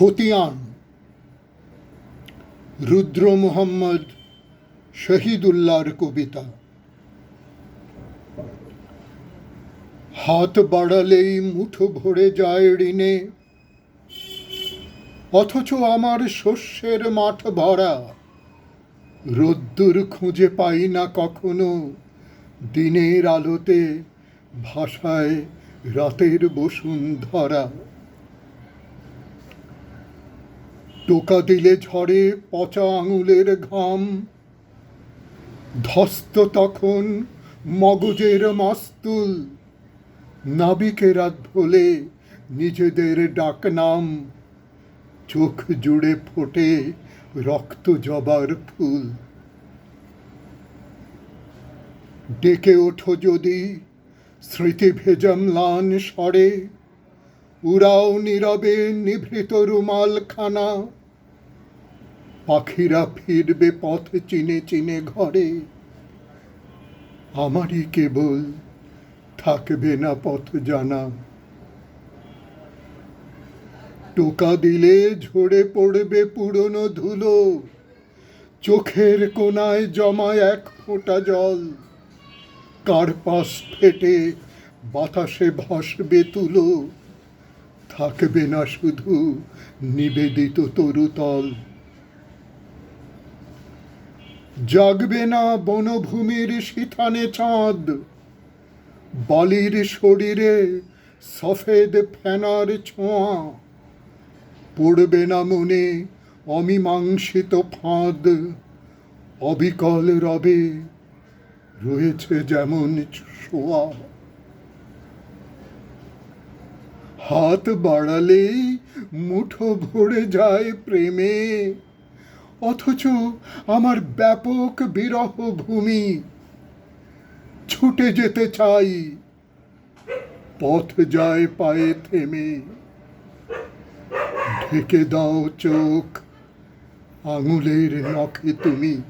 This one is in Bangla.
খতিয়ান। রুদ্র মোহাম্মদ শহীদুল্লাহর কবিতা। হাত বাড়ালেই মুঠো ভরে যায় ঋণে। অথচ আমার শস্যের মাঠ ভরা। রোদ্দুর খুঁজে পাই না কখনো। দিনের আলোতে ভাষায় রাতের বসুন্ধরা। টোকা দিলে ঝরে পচা আঙুলের ঘাম। ধস্ত তখন মগজের মাস্তুল। নাবিকেরা ভোলে নিজেদের ডাকনাম। চোখ জুড়ে ফোটে রক্ত জবার ফুল। ডেকে ওঠো যদি স্মৃতি ভেজা ম্লান স্বরে। উড়াও নীরবে নিভৃত রুমালখানা। পাখিরা ফিরবে পথ চিনে চিনে ঘরে। আমারই কেবল থাকবে না পথ জানা। টোকা দিলে ঝরে পড়বে পুরনো ধুলো। চোখের কোনায় জমায় এক ফোঁটা জল। কার্পাস ফেটে বাতাসে ভাসবে তুলো। থাকবে না শুধু নিবেদিত তরুতল। জাগবে না বনভূমির শীথানে চাঁদ। বালির শরীরে সফেদ ফেনার ছোঁয়া। পড়বে না মনে অমীমাংসিত ফাঁদ। অবিকল রবে রয়েছে যেমন শোয়া হাত বাড়ালেই মুঠো ভরে যায় প্রেমে। অথচ আমার ব্যাপক বিরহ ভূমি ছুটে যেতে চাই। পথ যায় পায়ে থেমে। ঢেকে দাও চোখ, আঙুলের নখে তুমি।